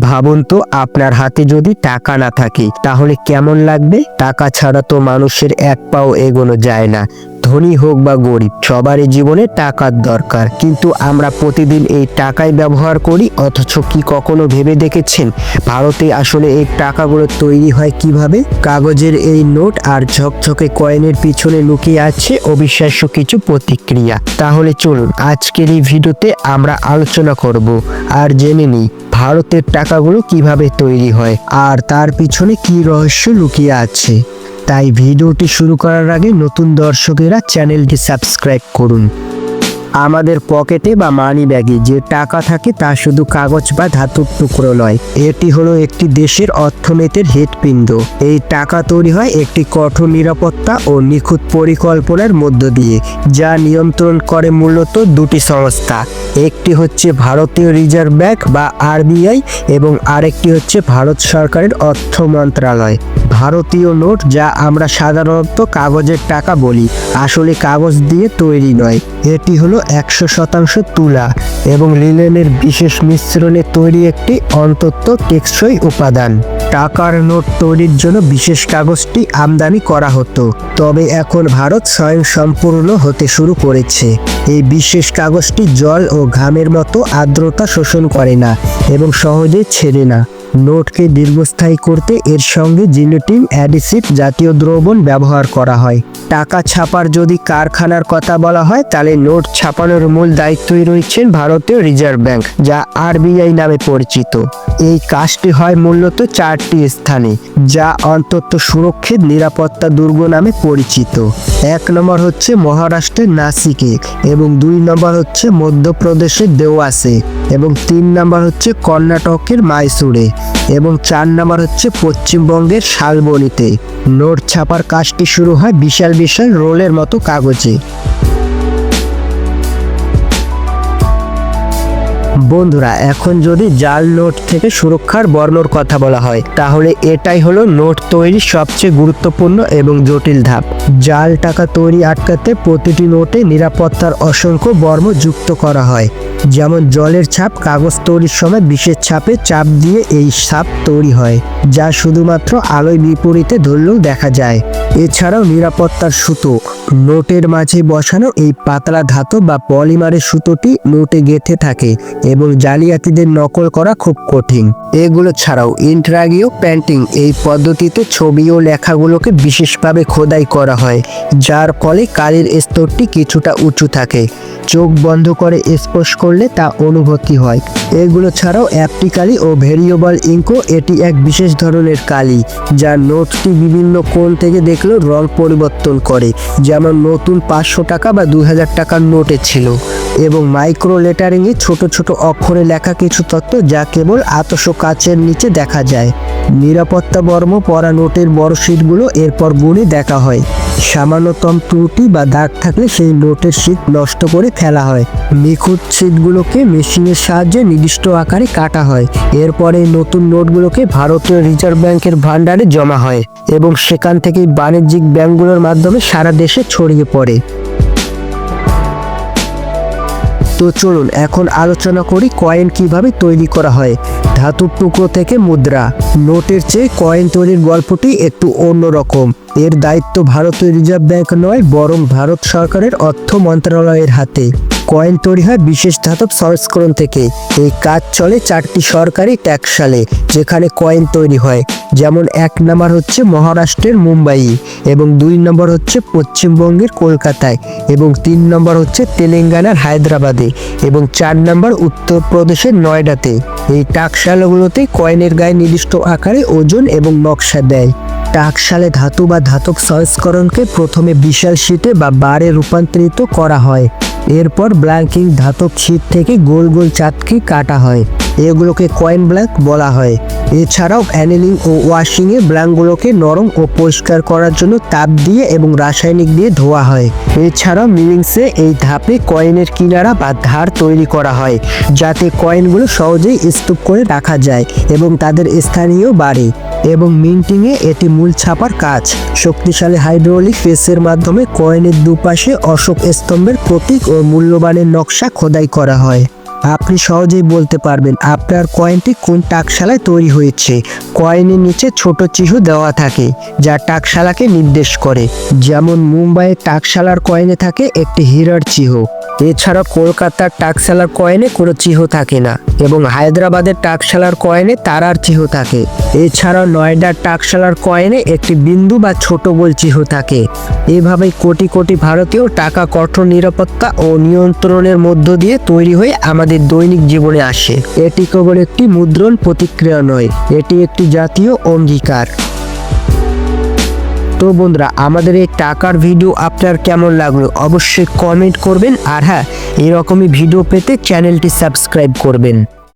ভাবুন তো, আপনার হাতে যদি টাকা না থাকে, তাহলে কেমন লাগবে? টাকা ছাড়া তো মানুষের এক পাও এগোনো যায় না। ধনী হোক বা গরিব, সবারই জীবনে টাকার দরকার। কিন্তু আমরা প্রতিদিন এই টাকাই ব্যবহার করি, অথচ কি কখনো ভেবে দেখেছেন? ভারতে আসলে এই টাকাগুলো তৈরি হয় কীভাবে? কাগজের এই নোট আর ঝকঝকে কয়েনের পিছনে লুকিয়ে আছে অবিশ্বাস্য কিছু প্রতিক্রিয়া। তাহলে চলুন, আজকের এই ভিডিওতে আমরা আলোচনা করব। আর জেনে নিই ভারতের টাকাগুলো কীভাবে তৈরি হয় আর তার পিছনে কি রহস্য লুকিয়ে আছে? তাই ভিডিওটি শুরু করার আগে নতুন দর্শকেরা চ্যানেলটি সাবস্ক্রাইব করুন। আমাদের পকেটে বা মানি ব্যাগে যে টাকা থাকে তা শুধু কাগজ বা ধাতুর টুকরো নয়, এটি হলো একটি দেশের অর্থনীতির হৃৎপিণ্ড। এই টাকা তৈরি হয় একটি কঠোর নিরাপত্তা ও নিখুঁত পরিকল্পনার মধ্য দিয়ে, যা নিয়ন্ত্রণ করে মূলত দুটি সংস্থা। একটি হচ্ছে ভারতীয় রিজার্ভ ব্যাংক বা আরবিআই এবং আরেকটি হচ্ছে ভারত সরকারের অর্থ মন্ত্রণালয় ভারতীয় নোট, যা আমরা সাধারণত কাগজের টাকা বলি, আসলে কাগজ দিয়ে তৈরি নয়। এটি হলো একশো শতাংশ তুলা এবং লিলেনের বিশেষ মিশ্রণে তৈরি একটি অন্তত টেকসই উপাদান। টাকার নোট তৈরির জন্য বিশেষ কাগজটি আমদানি করা হতো, তবে এখন ভারত স্বয়ং সম্পূর্ণ হতে শুরু করেছে। এই বিশেষ কাগজটি জল ও ঘামের মতো আর্দ্রতা শোষণ করে না এবং সহজে ছেড়ে না। নোটকে দীর্ঘস্থায়ী করতে এর সঙ্গে জিলেটিন অ্যাডিসিভ জাতীয় দ্রবণ ব্যবহার করা হয়। টাকা ছাপার যদি কারখানার কথা বলা হয়, তাহলে নোট ছাপানোর মূল দায়িত্বই রয়েছেন ভারতীয় রিজার্ভ ব্যাংক, যা আরবিআই নামে পরিচিত। এই কাজটি হয় মূলত চারটি স্থানে, যা অন্তত সুরক্ষিত নিরাপত্তা দুর্গ নামে পরিচিত। এক নম্বর হচ্ছে মহারাষ্ট্রের নাসিকে এবং দুই নম্বর হচ্ছে মধ্যপ্রদেশের দেওয়াসে এবং তিন নম্বর হচ্ছে কর্ণাটকের মাইসুরে এবং চার নাম্বার হচ্ছে পশ্চিমবঙ্গের শালবনিতে। নোট ছাপার কাজটি শুরু হয় বিশাল বিশাল রোলের মতো কাগজে। বন্ধুরা, এখন যদি জাল নোট থেকে সুরক্ষার বর্ণর কথা বলা হয়, তাহলে এটাই হলো নোট তৈরির সবচেয়ে গুরুত্বপূর্ণ এবং জটিল ধাপ। জাল টাকা তৈরি আটকাতে প্রতিটি নোটে নিরাপত্তার অসংখ্য বর্ম যুক্ত করা হয়, যেমন জলের ছাপ কাগজ তৈরির সময় বিশেষ ছাপে চাপ দিয়ে এই ছাপ তৈরি হয়, যা শুধুমাত্র আলোয় বিপরীতে ধরলেও দেখা যায়। এছাড়াও নিরাপত্তার সুতো নোটের মাঝে বসানো এই পাতলা ধাতু বা পলিমারের সুতোটি নোটে গেঁথে থাকে এবং জালিয়াতিদের নকল করা খুব কঠিন। এগুলো ছাড়াও ইন্ট্রাগিও পেন্টিং এই পদ্ধতিতে ছবি ও লেখাগুলোকে বিশেষভাবে খোদাই করা হয়, যার ফলে কালির স্তরটি কিছুটা উঁচু থাকে। চোখ বন্ধ করে স্পর্শ করলে তা অনুভূতি হয়। এগুলো ছাড়াও অ্যাপটি কালি ও ভেরিয়েবল ইঙ্কো এটি এক বিশেষ ধরনের কালি, যা নোটটি বিভিন্ন কোণ থেকে দেখলেও রং পরিবর্তন করে, যেমন নতুন পাঁচশো টাকা বা দু হাজার টাকার নোটে ছিল। এবং মাইক্রো লেটারিংয়ে ছোট ছোট অক্ষরে লেখা কিছু তত্ত্ব যা কেবল আতস কাচের নিচে দেখা যায়। নিরাপত্তা বর্ম পরা নোটের বড় শিটগুলো এরপর গুণে দেখা হয়। সামান্যতম ত্রুটি বা দাগ থাকলে সেই নোটের শীট নষ্ট করে ফেলা হয়। নিখুঁত শীটগুলোকে মেশিনের সাহায্যে নির্দিষ্ট আকারে কাটা হয়। এরপরে নতুন নোটগুলোকে ভারতীয় রিজার্ভ ব্যাংকের ভান্ডারে জমা হয় এবং সেখান থেকে বাণিজ্যিক ব্যাংকগুলোর মাধ্যমে সারা দেশে ছড়িয়ে পড়ে। তো চলুন এখন আলোচনা করি কয়েন কীভাবে তৈরি করা হয়। ধাতুর টুকরো থেকে মুদ্রা। নোটের চেয়ে কয়েন তৈরির গল্পটি একটু অন্যরকম। এর দায়িত্ব ভারতীয় রিজার্ভ ব্যাংক নয়, বরং ভারত সরকারের অর্থ মন্ত্রণালয়ের হাতে। কয়েন তৈরি হয় বিশেষ ধাতব সংস্করণ থেকে। এই কাজ চলে চারটি সরকারি ট্যাক্স সালে যেখানে কয়েন তৈরি হয়। যেমন এক নম্বর হচ্ছে মহারাষ্ট্রের মুম্বাই এবং দুই নম্বর হচ্ছে পশ্চিমবঙ্গের কলকাতায় এবং তিন নম্বর হচ্ছে তেলেঙ্গানার হায়দ্রাবাদে এবং চার নম্বর উত্তরপ্রদেশের নয়ডাতে। এই টাকশালাগুলোতে কয়েনের গায়ে নির্দিষ্ট আকারে ওজন এবং নকশা দেয়। টাকশালে ধাতু বা ধাতব সংস্করণকে প্রথমে বিশাল শীতে বা বারে রূপান্তরিত করা হয়। এরপর ব্ল্যাঙ্কিং ধাতব শীট থেকে গোল গোল চাটকি কাটা হয়। এগুলোকে কয়েন ব্ল্যাঙ্ক বলা হয়। এছাড়াও অ্যানেলিং ও ওয়াশিংয়ে ব্ল্যাঙ্কগুলোকে নরম ও পরিষ্কার করার জন্য তাপ দিয়ে এবং রাসায়নিক দিয়ে ধোয়া হয়। এছাড়াও মিলিংসে এই ধাপে কয়েনের কিনারা বা ধার তৈরি করা হয়, যাতে কয়েনগুলো সহজেই স্তূপ করে রাখা যায় এবং তাদের স্থানীয় বাড়ে। এবং মিন্টিংয়ে এটি মূল ছাপার কাজ। শক্তিশালী হাইড্রোলিক প্রেসের মাধ্যমে কয়েনের দুপাশে অশোক স্তম্ভের প্রতীক ও মূল্যবানের নকশা খোদাই করা হয়। আপনি সহজেই বলতে পারবেন, আপনার কয়েনটি কোন টাকশালায় তৈরি হয়েছে? কয়েনের নিচে ছোট চিহ্ন দেওয়া থাকে, যা টাকশালাকে নির্দেশ করে। যেমন মুম্বাইয়ের টাকশালার কয়েনে থাকে একটি হীরার চিহ্ন। এছাড়া কলকাতার টাকশালার কয়েনে কোনো চিহ্ন থাকে না এবং হায়দ্রাবাদের টাকশালার কয়েনে তারার চিহ্ন থাকে। এছাড়া নয়ডার টাকশালার কয়েনে একটি বিন্দু বা ছোট গোল চিহ্ন থাকে। এভাবেই কোটি কোটি ভারতীয় টাকা কঠোর নিরাপত্তা ও নিয়ন্ত্রণের মধ্য দিয়ে তৈরি হয়ে আমাদের দৈনিক জীবনে আসে। এটি কেবল একটি মুদ্রণ প্রতিক্রিয়া নয়, এটি একটি জাতীয় অঙ্গীকার। তো বন্ধুরা, আমাদের এই টাকার ভিডিও আপনার কেমন লাগল অবশ্যই কমেন্ট করবেন। আর হ্যাঁ এরকমই ভিডিও পেতে চ্যানেলটি সাবস্ক্রাইব করবেন।